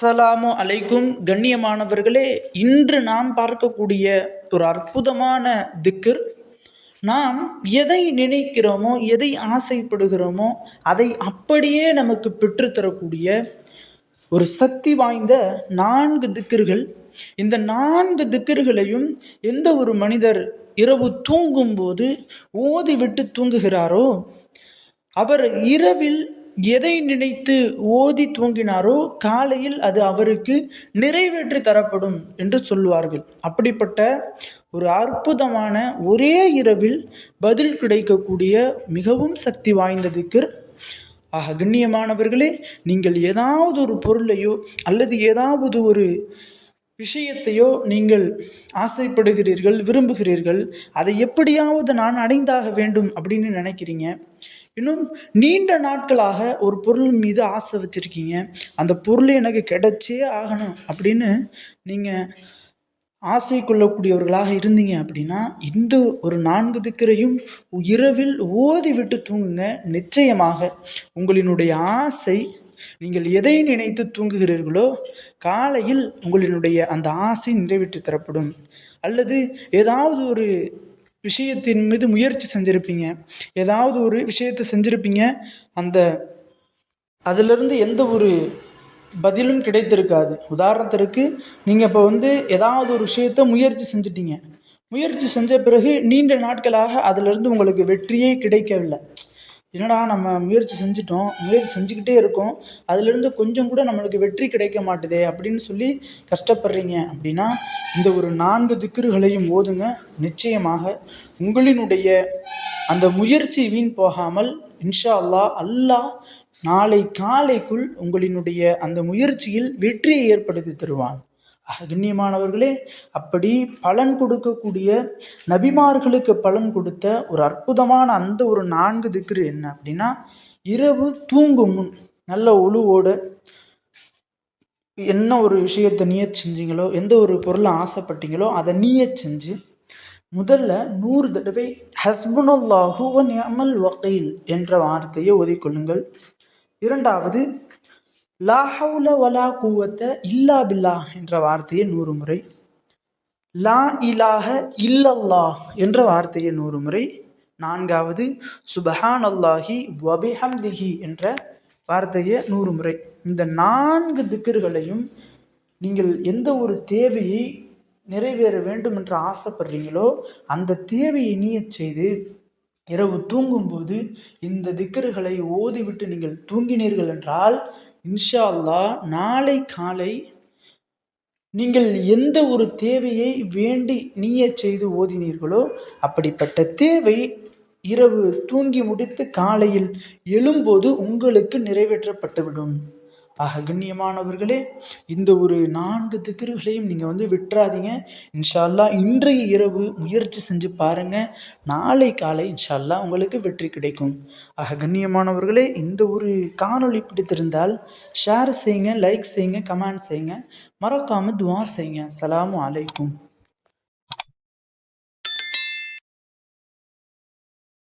அஸ்ஸலாமு அலைக்கும். கண்ணியமானவர்களே இன்று நாம் பார்க்கக்கூடிய ஒரு அற்புதமான திக்கர் நாம் எதை நினைக்கிறோமோ எதை ஆசைப்படுகிறோமோ அதை அப்படியே நமக்கு பெற்றுத்தரக்கூடிய ஒரு சக்தி வாய்ந்த நான்கு திக்கர்கள் இந்த நான்கு திக்கர்களையும் எந்த ஒரு மனிதர் இரவு தூங்கும்போது ஓதிவிட்டு தூங்குகிறாரோ அவர் இரவில் எதை நினைத்து ஓதி தூங்கினாரோ காலையில் அது அவருக்கு நிறைவேற்றி தரப்படும் என்று சொல்வார்கள் அப்படிப்பட்ட ஒரு அற்புதமான ஒரே இரவில் பதில் கிடைக்கக்கூடிய மிகவும் சக்தி வாய்ந்ததுக்கு ஆக கண்ணியமானவர்களே நீங்கள் ஏதாவது ஒரு பொருளையோ அல்லது ஏதாவது ஒரு விஷயத்தையோ நீங்கள் ஆசைப்படுகிறீர்கள் விரும்புகிறீர்கள் அதை எப்படியாவது நான் அடைந்தாக வேண்டும் அப்படின்னு நினைக்கிறீங்க. இன்னும் நீண்ட நாட்களாக ஒரு பொருள் மீது ஆசை வச்சுருக்கீங்க. அந்த பொருள் எனக்கு கிடைச்சே ஆகணும் அப்படின்னு நீங்கள் ஆசை கொள்ளக்கூடியவர்களாக இருந்தீங்க அப்படின்னா இந்த ஒரு நான்கு திக்கரையும் இரவில் ஓதி விட்டு தூங்குங்க நிச்சயமாக. உங்களினுடைய ஆசை நீங்கள் எதை நினைத்து தூங்குகிறீர்களோ காலையில் உங்களினுடைய அந்த ஆசை நிறைவேற்றி தரப்படும். அல்லது ஏதாவது ஒரு விஷயத்தின் மீது முயற்சி செஞ்சுருப்பீங்க. ஏதாவது ஒரு விஷயத்தை செஞ்சுருப்பீங்க. அந்த அதிலிருந்து எந்த ஒரு பதிலும் கிடைத்திருக்காது. உதாரணத்திற்கு நீங்கள் இப்போ வந்து ஏதாவது ஒரு விஷயத்தை முயற்சி செஞ்சிட்டீங்க. முயற்சி செஞ்ச பிறகு நீண்ட நாட்களாக அதிலிருந்து உங்களுக்கு வெற்றியே கிடைக்கவில்லை. என்னடா நம்ம முயற்சி செஞ்சிட்டோம் முயற்சி செஞ்சுக்கிட்டே இருக்கோம் அதுலேருந்து கொஞ்சம் கூட நம்மளுக்கு வெற்றி கிடைக்க மாட்டுதே அப்படின்னு சொல்லி கஷ்டப்படுறீங்க அப்படின்னா இந்த ஒரு நான்கு திக்குறுகளையும் ஓதுங்க. நிச்சயமாக உங்களினுடைய அந்த முயற்சி வீண் போகாமல் இன்ஷா அல்லாஹ் அல்லாஹ் நாளை காலைக்குள் உங்களினுடைய அந்த முயற்சியில் வெற்றியை ஏற்படுத்தி தருவான். கண்ணியமானவர்களே அப்படி பலன் கொடுக்கக்கூடிய நபிமார்களுக்கு பலன் கொடுத்த ஒரு அற்புதமான அந்த ஒரு நான்கு திக்ரு என்ன அப்படின்னா இரவு தூங்கும் முன் நல்ல ஒழுவோடு என்ன ஒரு விஷயத்தை நீயத் செஞ்சீங்களோ எந்த ஒரு பொருளை ஆசைப்பட்டீங்களோ அதை நீயத் செஞ்சு முதல்ல நூறு தடவை ஹஸ்புனுல்லாஹு நியமல் வகையில் என்ற வார்த்தையை ஓதிக்கொள்ளுங்கள். இரண்டாவது லா ஹவுல வலா கூவத்த இல்லா பில்லா என்ற வார்த்தையை நூறு முறை லா இலாக இல்லல்லா என்ற வார்த்தையை நூறு முறை நான்காவது சுபஹான் அல்லாஹி வபிஹம்திஹி என்ற வார்த்தையை நூறு முறை. இந்த நான்கு திக்கர்களையும் நீங்கள் எந்த ஒரு தேவையை நிறைவேற வேண்டும் என்று ஆசைப்படுறீங்களோ அந்த தேவையை நீயச் செய்து இரவு தூங்கும்போது இந்த திக்கர்களை ஓதிவிட்டு நீங்கள் தூங்கினீர்கள் என்றால் இன்ஷா அல்லா நாளை காலை நீங்கள் எந்த ஒரு தேவையை வேண்டி நீய செய்து ஓதினீர்களோ அப்படிப்பட்ட தேவை இரவு தூங்கி முடித்து காலையில் எழும்போது உங்களுக்கு நிறைவேற்றப்பட்டுவிடும். ஆக கண்ணியமானவர்களே இந்த ஒரு நான்கு திக்கர்களையும் நீங்கள் வந்து விட்டுறாதீங்க. இன்ஷால்லா இன்றைய இரவு முயற்சி செஞ்சு பாருங்கள் நாளை காலை இன்ஷால்லா உங்களுக்கு வெற்றி கிடைக்கும். ஆக கண்ணியமானவர்களே இந்த ஒரு காணொளி பிடித்திருந்தால் ஷேர் செய்யுங்க லைக் செய்யுங்க கமெண்ட் செய்யுங்க. மறக்காமல் துவா செய்யுங்க. சலாமும் அலைக்கும்.